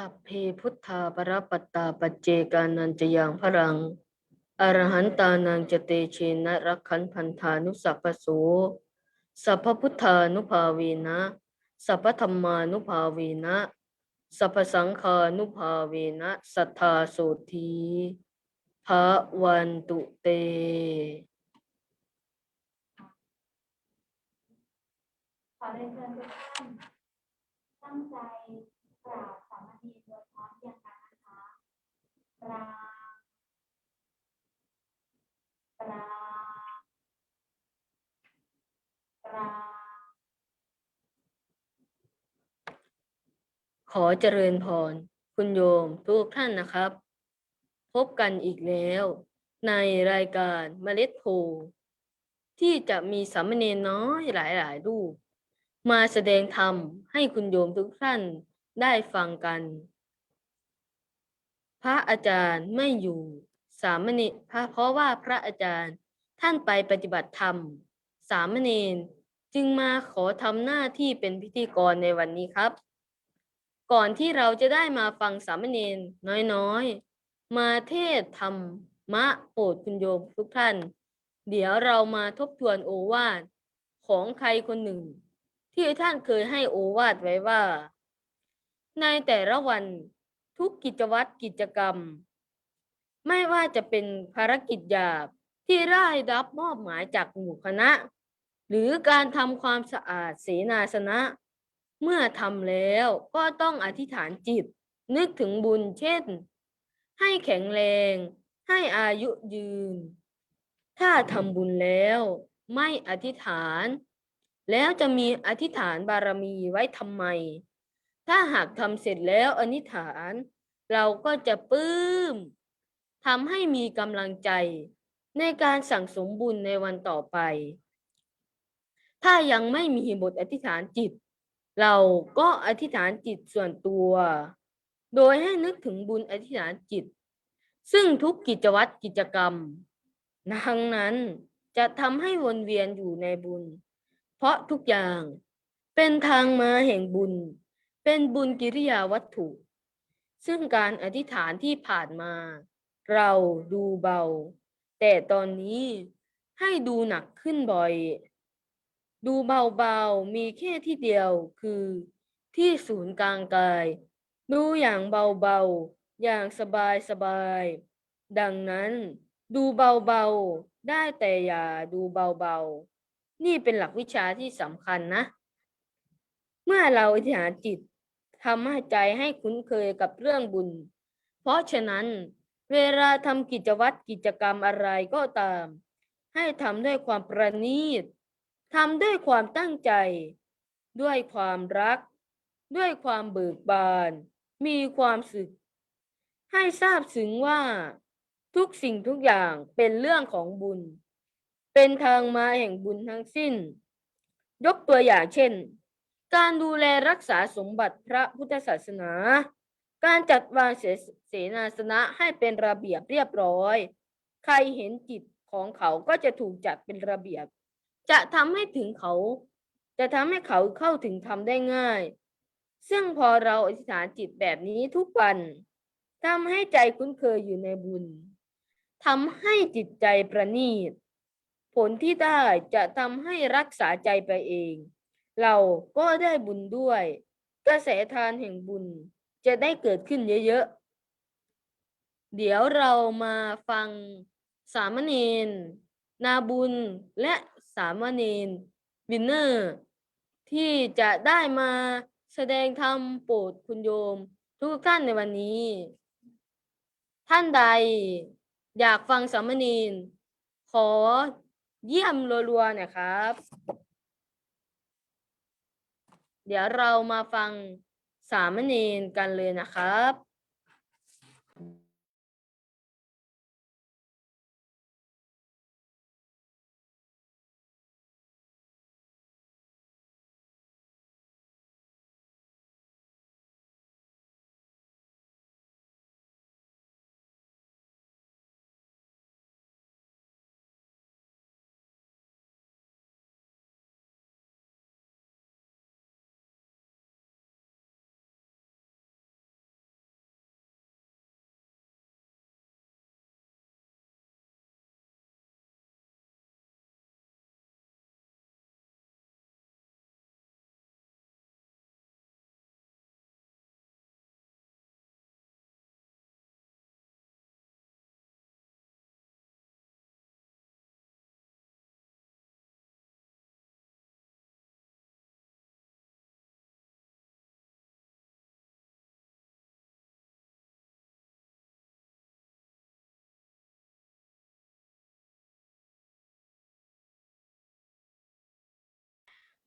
สัพเพพุทธาปรปัตตาปัจเจกานันจะยังพรัง อรหันตานังจเตเชนะรักขันพันธานุสัพพโสสัพพพุทธานุภาเวนะสัพพธรรมานุภาเวนะสัพพสังฆานุภาเวนะสัทธาโสธีภะวันตุเต ขอเรียนเชิญทุกท่านตั้งใจกราบสามเณรโดยพร้อมเพรียงกันนะคะ กราบกราบกราขอเจริญพร คุณโยมทุกท่านนะครับ พบกันอีกแล้ว ในรายการเมล็ดโพธิ์ที่จะมีสามเณรน้อยหลาย ๆ รูป มาแสดงธรรมให้คุณโยมทุกท่านได้ฟังกัน พระอาจารย์ไม่อยู่ สามเณรพระเพราะว่าพระอาจารย์ท่านไปปฏิบัติธรรม สามเณรจึงมาขอทำหน้าที่เป็นพิธีกรในวันนี้ครับ ก่อนที่เราจะได้มาฟังสามเณรน้อยๆ มาเทศธรรมะโปรดคุณโยมทุกท่าน เดี๋ยวเรามาทบทวนโอวาทของใครคนหนึ่ง ที่ท่านเคยให้โอวาทไว้ว่า ในแต่ละวัน ทุกกิจวัตรกิจกรรม ไม่ว่าจะเป็นภารกิจหยาบที่ได้รับมอบหมายจากหมู่คณะ หรือการทำความสะอาดเสนาสนะ เมื่อทำแล้วก็ต้องอธิษฐานจิต นึกถึงบุญเช่น ให้แข็งแรง ให้อายุยืน ถ้าทำบุญแล้วไม่อธิษฐาน แล้วจะมีอธิษฐานบารมีไว้ทำไม ถ้าหากทำเสร็จแล้วอธิษฐาน เราก็จะปลื้มทำให้มีกำลังใจ ในการสั่งสมบุญในวันต่อไป ถ้ายังไม่มีบทอธิษฐานจิต เราก็อธิษฐานจิตส่วนตัว โดยให้นึกถึงบุญอธิษฐานจิต ซึ่งทุกกิจวัตรกิจกรรมทั้งนั้นจะทำให้วนเวียนอยู่ในบุญ เพราะทุกอย่างเป็นทางมาแห่งบุญ เป็นบุญกิริยาวัตถุ ซึ่งการอธิษฐานที่ผ่านมา เราดูเบา แต่ตอนนี้ให้ดูหนักขึ้นบ่อย ดูเบาๆ มีแค่ที่เดียวคือที่ศูนย์กลางกาย ดูอย่างเบาๆ อย่างสบายๆ ดังนั้นดูเบาๆ ได้แต่อย่าดูเบาๆ นี่เป็นหลักวิชาที่สำคัญนะ เมื่อเราอธิษฐานจิต ทำให้ใจให้คุ้นเคยกับเรื่องบุญ เพราะฉะนั้น เวลาทำกิจวัตรกิจกรรมอะไรก็ตาม ให้ทำด้วยความประณีตทำด้วยความตั้งใจ ด้วยความรัก ด้วยความเบิกบาน มีความสึก ให้ทราบซึ้งว่า ทุกสิ่งทุกอย่างเป็นเรื่องของบุญ เป็นทางมาแห่งบุญทั้งสิ้น ยกตัวอย่างเช่น การดูแลรักษาสมบัติพระพุทธศาสนา การจัดวางเสสนาสนะให้เป็นระเบียบเรียบร้อย ใครเห็นจิตของเขาก็จะถูกจัดเป็นระเบียบ จะทำให้ถึงเขา จะทำให้เขาเข้าถึงธรรมได้ง่าย ซึ่งพอเราอธิษฐานจิตแบบนี้ทุกวันทำให้ใจคุ้นเคยอยู่ในบุญทำให้จิตใจประณีต ผลที่ได้จะทำให้รักษาใจไปเอง เราก็ได้บุญด้วย กระแสทานแห่งบุญจะได้เกิดขึ้นเยอะๆ เดี๋ยวเรามาฟังสามเณรนาบุญและสามเณรวินเนอร์ ที่จะได้มาแสดงธรรมโปรดคุณโยม ทุกท่านในวันนี้ ท่านใดอยากฟังสามเณรขอเยี่ยมรัวๆนะครับ เดี๋ยวเรามาฟังสามเณรกันเลยนะครับ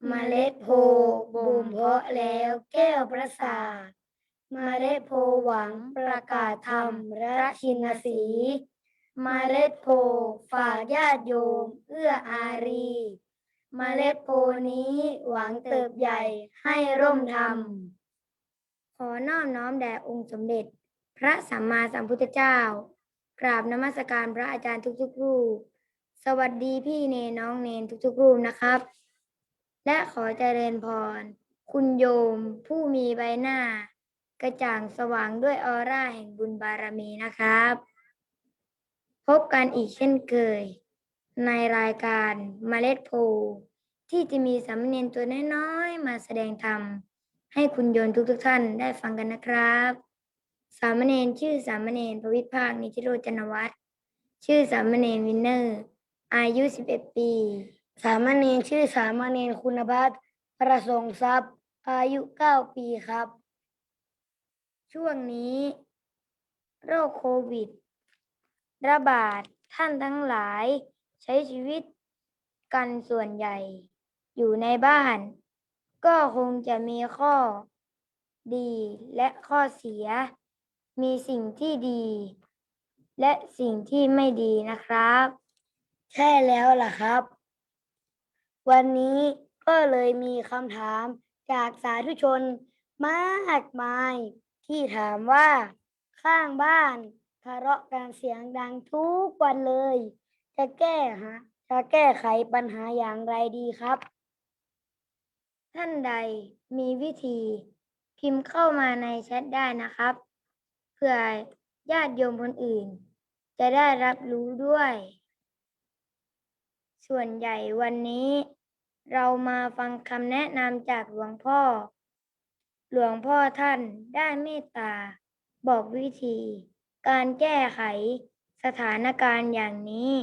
มเมล็ดโพบ่มเพาะแล้วแก้วประสาทเมล็ดโพหวังประกาศธรรมราชินสีมเมล็ดโพฝากญาติโยมเอื้ออารีมเมล็ดโพนี้หวังเติบใหญ่ให้ร่มธรรม ขอน้อบน้อมแด่องค์สมเด็จ พระสัมมาสัมพุทธเจ้า กราบนมัสการพระอาจารย์ทุกๆรูป สวัสดีพี่เนน้องเนนทุกๆรูปนะครับ และขอเจริญพร คุณโยมผู้มีใบหน้า กระจ่างสว่างด้วยออร่าแห่งบุญบารมีนะครับ พบกันอีกเช่นเคย ในรายการเมล็ดโพที่จะมีสามเณรตัวน้อยๆมาแสดงธรรม ให้คุณโยมทุกๆท่านได้ฟังกันนะครับ สามเณรชื่อสามเณรประวิภาคนิจิโรจนวัฒน์ชื่อสามเณรวินเนอร์ อายุ 11 ปี สามเณรชื่อสามเณรคุณพัฒน์ประสงค์ทรัพย์ อายุ9ปีครับ ช่วงนี้ โรคโควิด ระบาดท่านทั้งหลายใช้ชีวิตกันส่วนใหญ่ อยู่ในบ้าน ก็คงจะมีข้อดีและข้อเสีย มีสิ่งที่ดี และสิ่งที่ไม่ดีนะครับ ใช่แล้วล่ะครับ วันนี้ก็เลยมีคำถามจากสาธุชนมากมาย ที่ถามว่า ข้างบ้านทะเลาะกันเสียงดังทุกวันเลย จะแก้ฮะจะแก้ไขปัญหาอย่างไรดีครับ ท่านใดมีวิธี พิมพ์เข้ามาในแชทได้นะครับ เพื่อญาติโยมคนอื่น จะได้รับรู้ด้วย ส่วนใหญ่วันนี้ เรามาฟังคำแนะนำจากหลวงพ่อ หลวงพ่อท่านได้เมตตา บอกวิธี การแก้ไขสถานการณ์อย่างนี้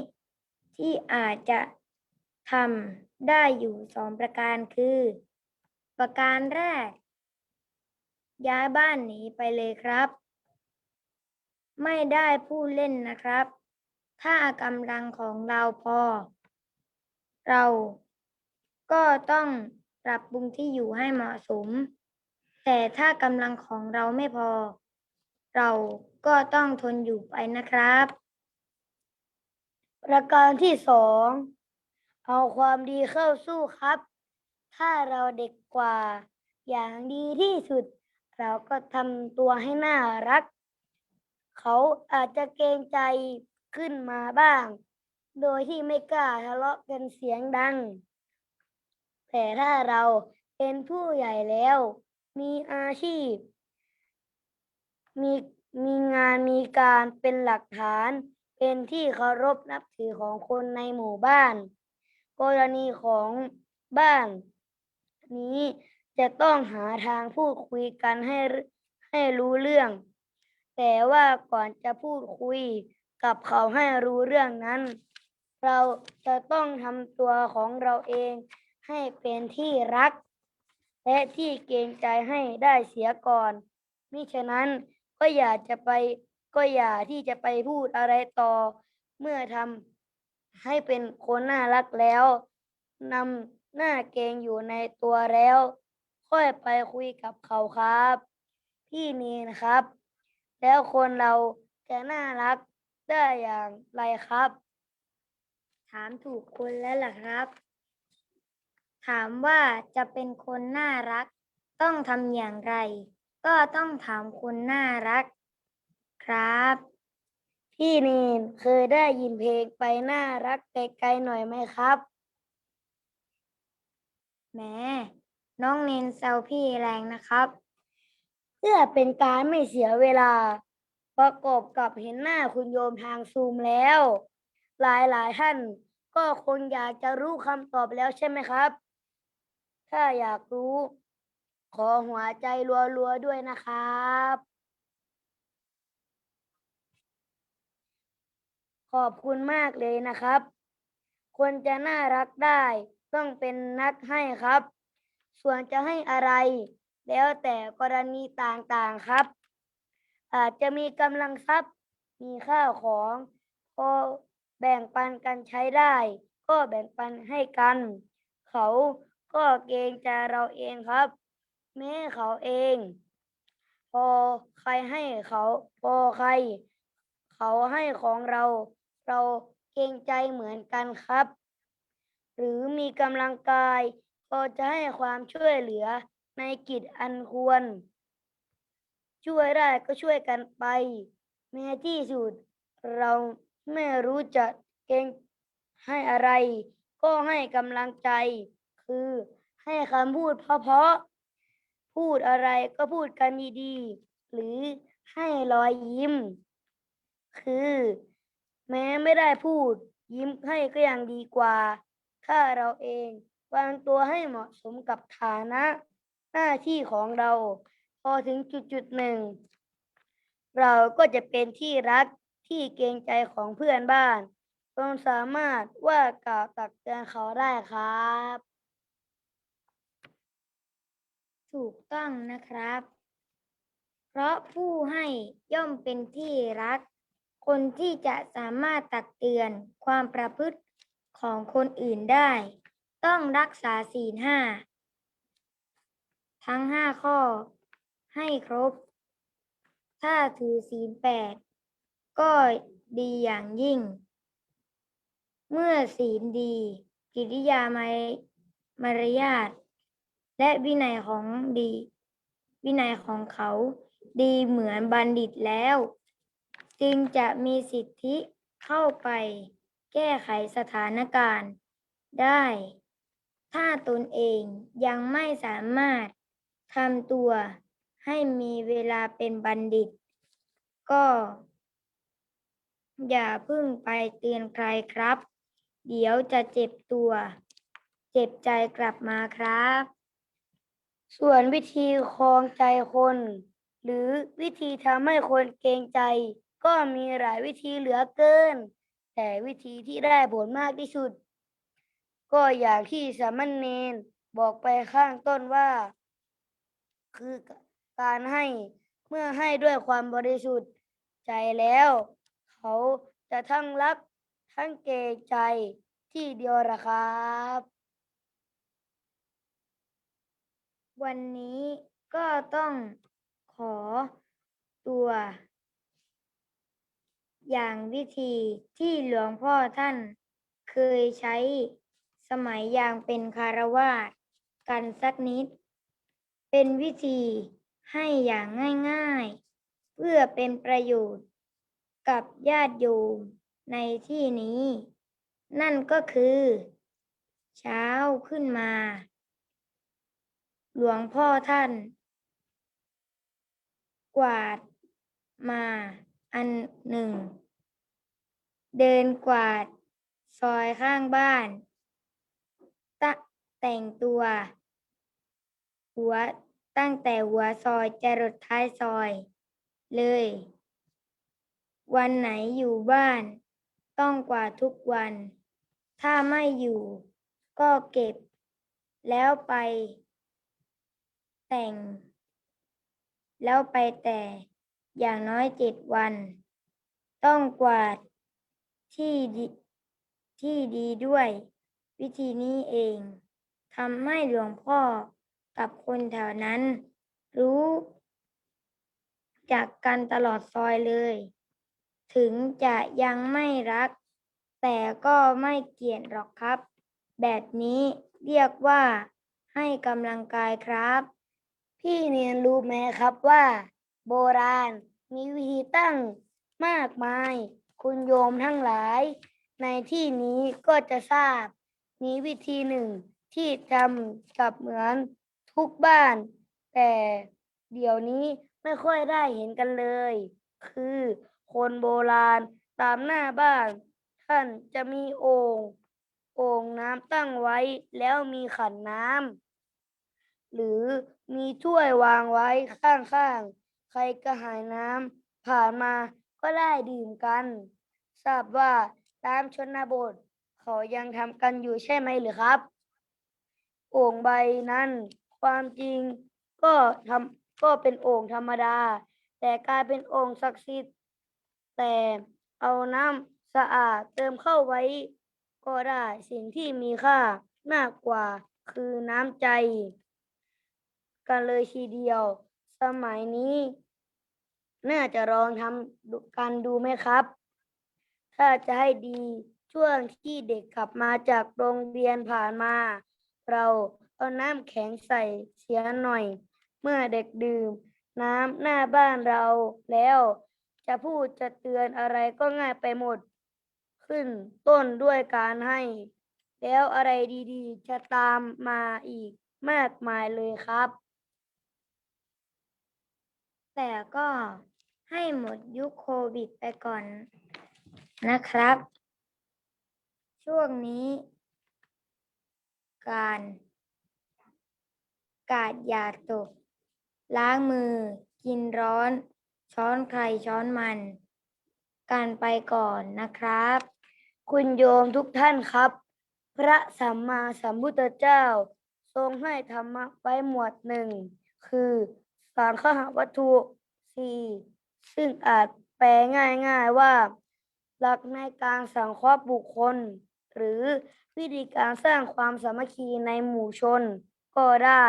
ที่อาจจะทำได้อยู่สองประการคือ ประการแรก ย้ายบ้านหนีไปเลยครับ ไม่ได้พูดเล่นนะครับ ถ้ากำลังของเราพอ เราก็ต้องปรับปรุงที่อยู่ให้เหมาะสม แต่ถ้ากำลังของเราไม่พอ เราก็ต้องทนอยู่ไปนะครับ ประการที่สองเอาความดีเข้าสู้ครับ ถ้าเราเด็กกว่า อย่างดีที่สุด เราก็ทำตัวให้น่ารัก เขาอาจจะเกรงใจขึ้นมาบ้าง โดยที่ไม่กล้าทะเลาะกันเสียงดัง แต่ถ้าเราเป็นผู้ใหญ่แล้ว มีอาชีพ มีมีงานมีการเป็นหลักฐาน เป็นที่เคารพนับถือของคนในหมู่บ้าน กรณีของบ้าน นี้จะต้องหาทางพูดคุยกันให้ให้รู้เรื่อง แต่ว่าก่อนจะพูดคุยกับเขาให้รู้เรื่องนั้น เราจะต้องทำตัวของเราเองให้เป็นที่รัก และที่เกรงใจให้ได้เสียก่อนมิฉะนั้นก็อย่าจะไปก็อย่าที่จะไปพูดอะไรต่อ เมื่อทำให้เป็นคนน่ารักแล้วนำหน้าเกงอยู่ในตัวแล้ว ค่อยไปคุยกับเขาครับ พี่นีนะครับ แล้วคนเราจะน่ารักได้อย่างไรครับามถูกคนแล้วล่ะครับ ถามว่าจะเป็นคนน่ารัก ต้องทำอย่างไร ก็ต้องถามคนน่ารัก ครับ พี่เนนเคยได้ยินเพลงไปน่ารักไกลๆหน่อยไหมครับแหมน้องเนนแซวพี่แรงนะครับ เพื่อเป็นการไม่เสียเวลา ประกอบกับเห็นหน้าคุณโยมทางซูมแล้ว หลายหลายๆท่าน ก็คงอยากจะรู้คำตอบแล้วใช่ไหมครับ ถ้าอยากรู้ ขอหัวใจรัวๆด้วยนะครับ ขอบคุณมากเลยนะครับ คนจะน่ารักได้ต้องเป็นนักให้ครับ ส่วนจะให้อะไร แล้วแต่กรณีต่างๆครับ อาจจะมีกำลังทรัพย์มีข้าวของพอ แบ่งปันกันใช้ได้ ก็แบ่งปันให้กัน เขาก็เกรงใจเราเองครับ แม้เขาเอง พอใครให้เขาพอใคร เขาให้ของเรา เราเกรงใจเหมือนกันครับ หรือมีกำลังกายพอจะให้ความช่วยเหลือในกิจอันควร ช่วยได้ก็ช่วยกันไปแม้ที่สุดเรา ไม่รู้จะเกรงให้อะไร ก็ให้กำลังใจ คือให้คำพูดเพราะๆพูดอะไรก็พูดกันดีๆ หรือให้รอยยิ้ม คือ แม้ไม่ได้พูด ยิ้มให้ก็ยังดีกว่า ถ้าเราเองวางตัวให้เหมาะสมกับฐานะ หน้าที่ของเรา พอถึงจุดจุดหนึ่ง เราก็จะเป็นที่รัก ที่เกรงใจของเพื่อนบ้านจนสามารถว่ากล่าวตักเตือนเขาได้ครับ ถูกต้องนะครับ เพราะผู้ให้ย่อมเป็นที่รัก คนที่จะสามารถตักเตือนความประพฤติของคนอื่นได้ ต้องรักษาศีลห้าทั้งห้าข้อให้ครบ ถ้าถือศีลแปด ก็ดีอย่างยิ่ง เมื่อศีลดี กิริยามามารยาทและวินัยของดี วินัยของเขาดีเหมือนบัณฑิตแล้ว จึงจะมีสิทธิเข้าไปแก้ไขสถานการณ์ได้ ถ้าตนเองยังไม่สามารถทำตัวให้มีเวลาเป็นบัณฑิต ก็ อย่าพึ่งไปเตือนใครครับ เดี๋ยวจะเจ็บตัว เจ็บใจกลับมาครับ ส่วนวิธีครองใจคน หรือวิธีทำให้คนเกรงใจ ก็มีหลายวิธีเหลือเกิน แต่วิธีที่ได้ผลมากที่สุด ก็อย่างที่สามณเณรบอกไปข้างต้นว่า คือการให้เมื่อให้ด้วยความบริสุทธิ์ใจแล้ว เขาจะทั้งรักทั้งเกรงใจที่เดียวละครับ วันนี้ก็ต้องขอตัว อย่างวิธีที่หลวงพ่อท่านเคยใช้สมัยยังเป็นคารวาสกันสักนิด เป็นวิธีให้อย่างง่าย ๆ เพื่อเป็นประโยชน์ กับญาติโยมในที่นี้ นั่นก็คือ เช้าขึ้นมา หลวงพ่อท่าน กวาดมาอันหนึ่ง เดินกวาดซอยข้างบ้าน ตะแต่งตัว หัวตั้งแต่หัวซอยจรดท้ายซอยเลย วันไหนอยู่บ้าน ต้องกวาดทุกวัน ถ้าไม่อยู่ ก็เก็บ แล้วไป แต่ง แล้วไปแต่อย่างน้อยเจ็ดวัน ต้องกวาดที่ดีที่ดีด้วย วิธีนี้เองทำให้หลวงพ่อกับคนแถวนั้น รู้จักกันตลอดซอยเลย ถึงจะยังไม่รัก แต่ก็ไม่เกลียดหรอกครับ แบบนี้เรียกว่าให้กำลังกายครับ พี่เนียนรู้ไหมครับว่า โบราณมีวิธีตั้งมากมาย คุณโยมทั้งหลาย ในที่นี้ก็จะทราบ มีวิธีหนึ่งที่ทำกับเหมือนทุกบ้าน แต่เดี๋ยวนี้ไม่ค่อยได้เห็นกันเลย คือ คนโบราณ ตามหน้าบ้าน ท่านจะมีโอ่งโอ่งน้ำตั้งไว้แล้วมีขันน้ำหรือมีถ้วยวางไว้ข้างๆ ใครกระหายน้ำผ่านมาก็ได้ดื่มกัน ทราบว่าตามชนบท เขายังทำกันอยู่ใช่ไหมหรือครับ โอ่งใบนั้น ความจริงก็ทำก็เป็นโอ่งธรรมดา แต่กลายเป็นโอ่งศักดิ์สิทธิ์ แต่เอาน้ำสะอาดเติมเข้าไว้ ก็ได้สิ่งที่มีค่ามากกว่าคือน้ำใจ กันเลยทีเดียว สมัยนี้ น่าจะลองทำกันดูไหมครับ ถ้าจะให้ดีช่วงที่เด็กกลับมาจากโรงเรียนผ่านมา เราเอาน้ำแข็งใส่เสียหน่อย เมื่อเด็กดื่ม น้ำหน้าบ้านเราแล้ว จะพูดจะเตือนอะไรก็ง่ายไปหมด ขึ้นต้นด้วยการให้ แล้วอะไรดีๆ จะตามมาอีกมากมายเลยครับ แต่ก็ให้หมดยุคโควิดไปก่อนนะครับ ช่วงนี้ การ กาดอย่าตก ล้างมือ กินร้อน ช้อนใครช้อนมันกันไปก่อนนะครับ คุณโยมทุกท่านครับ พระสัมมาสัมพุทธเจ้า ทรงให้ธรรมะไว้หมวดหนึ่ง คือสังฆะวัตถุสี่ซึ่งอาจแปลง่ายๆว่า หลักในการสังเคราะห์บุคคล หรือวิธีการสร้างความสามัคคีในหมู่ชนก็ได้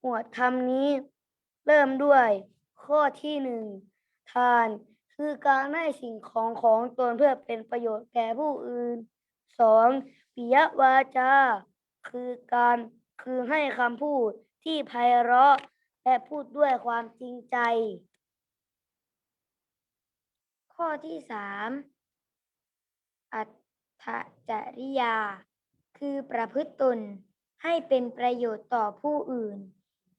หมวดธรรมนี้เริ่มด้วย ข้อที่หนึ่งทานคือการให้สิ่งของของตนเพื่อเป็นประโยชน์แก่ผู้อื่นสองปิยวาจา คือการคือให้คำพูดที่ไพเราะและพูดด้วยความจริงใจ ข้อที่สามอัตถจริยา คือประพฤติตนให้เป็นประโยชน์ต่อผู้อื่น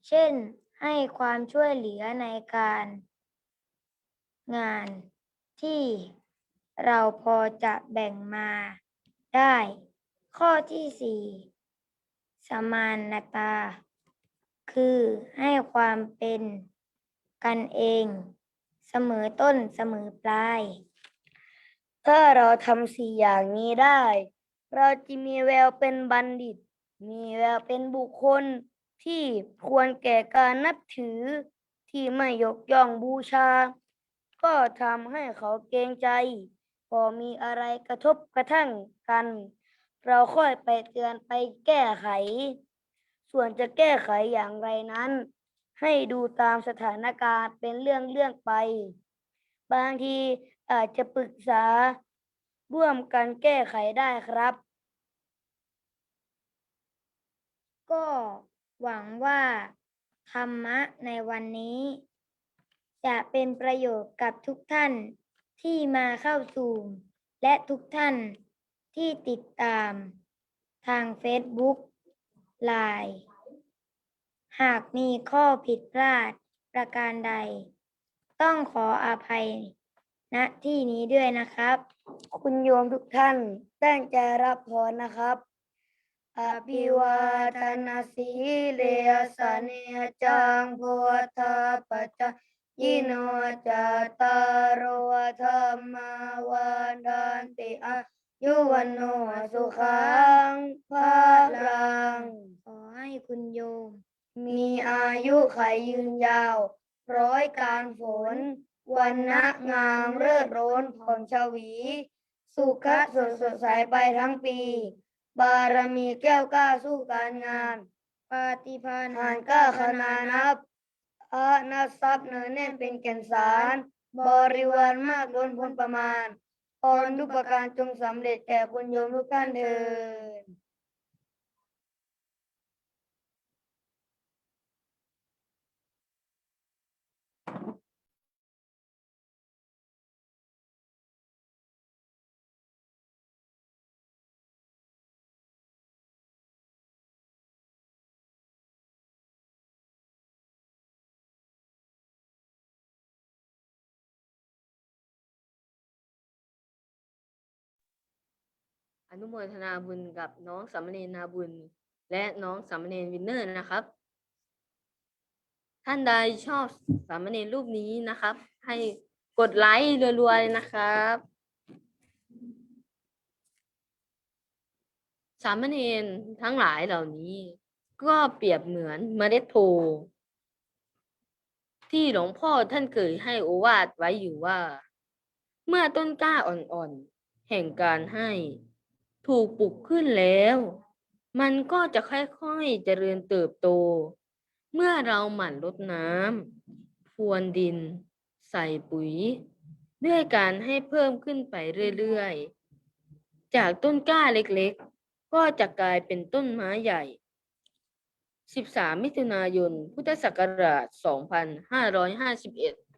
เช่น ให้ความช่วยเหลือในการงานที่เราพอจะแบ่งมาได้ ข้อที่สี่สมานตา คือให้ความเป็นกันเอง เสมอต้นเสมอปลาย ถ้าเราทำสี่อย่างนี้ได้ เราจะมีแววเป็นบัณฑิต มีแววเป็นบุคคล ที่ควรแก่การนับถือที่ไม่ยกย่องบูชา ก็ทำให้เขาเกรงใจ พอมีอะไรกระทบกระทั่งกัน เราค่อยไปเตือนไปแก้ไข ส่วนจะแก้ไขอย่างไรนั้น ให้ดูตามสถานการณ์เป็นเรื่องเรื่องไป บางทีอาจจะปรึกษาร่วมกันแก้ไขได้ครับ ก็ หวังว่าธรรมะในวันนี้ จะเป็นประโยชน์กับทุกท่านที่มาเข้าสู่และทุกท่านที่ติดตามทาง Facebook ไลน์หากมีข้อผิดพลาดประการใด ต้องขออภัยณที่นี้ด้วยนะครับ คุณโยมทุกท่านตั้งใจรับพรนะครับ อภิวาทนาสีเลสเนจังโพธาปจจยิโนจาตารโวธรรมาวาดันติอายุวันโนสุขังภาลัง ขอให้คุณโยม มีอายุไขยืนยาว ร้อยการฝน วันนะงามเลิศร้นผ่องชวี สุขะสดสดใสไปทั้งปี บารมีแก้วกล้าสู้การงาน ปาฏิภาณหานกล้าขนานับอาณาทรัพย์เน้นแน่นเป็นแก่นสาร บริวารมากล้นพ้นประมาณออนทุกประการจงสำเร็จแก่คุณโยมทุกท่านเถิด อนุโมทนาบุญกับน้องสามเณรนาบุญ และน้องสามเณรวินเนอร์นะครับ ท่านใดชอบสามเณรรูปนี้นะครับ ให้กดไลค์รัวๆเลยนะครับ สามเณรทั้งหลายเหล่านี้ ก็เปรียบเหมือนเมล็ดโพธิ์ที่หลวงพ่อท่านเคยให้โอวาทไว้อยู่ว่า เมื่อต้นกล้าอ่อนๆ แห่งการให้ ถูกปลูกขึ้นแล้ว มันก็จะค่อยๆเจริญเติบโต เมื่อเราหมั่นรดน้ำพรวนดิน ใส่ปุ๋ย ด้วยการให้เพิ่มขึ้นไปเรื่อยๆ จากต้นกล้าเล็กๆ ก็จะกลายเป็นต้นไม้ใหญ่ 13 มิถุนายน พุทธศักราช 2551